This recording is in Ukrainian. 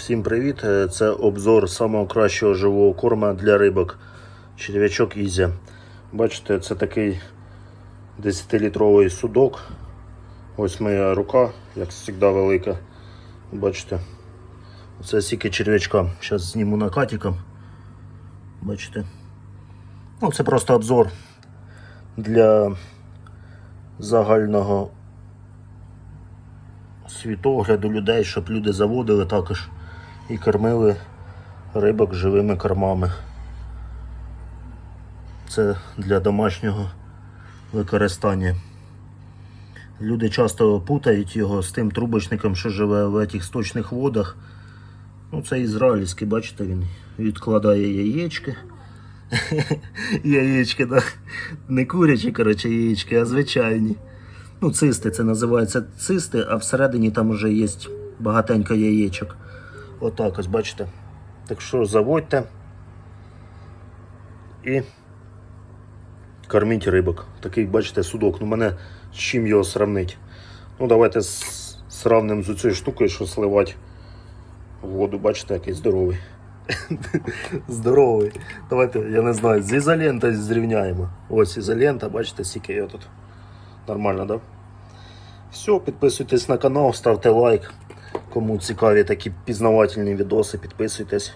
Всім привіт! Е, Це обзор самого кращого живого корма для рибок. Черв'ячок Ізя. Бачите, це такий 10-літровий судок. Ось моя рука, як завжди, велика. Бачите, це стільки черв'ячка. Зараз зніму накатиком. Бачите. Ну, це просто обзор для загального світогляду людей, щоб люди заводили також і кормили рибок живими кормами. Це для домашнього використання. Люди часто путають його з тим трубочником, що живе в цих сточних водах. Ну, це ізраїльський, бачите, він відкладає яєчки. Яєчки, так. Не курячі, коротше, яєчки, а звичайні. Ну, цисти, це називається цисти, а всередині там вже є багатенько яєчок. Отак ось, бачите. Так що заводьте і корміть рибок. Такий, бачите, судок. Ну, мене з чим його сравнити? Ну, давайте сравнимо з цією штукою, що сливати воду. Бачите, який здоровий. Здоровий. Давайте, я не знаю, з ізолентою зрівняємо. Ось ізолента, бачите, скільки його тут. Нормально, да? Все, підписуйтесь на канал, ставте лайк. Кому цікаві такі пізнавательні відоси, підписуйтесь.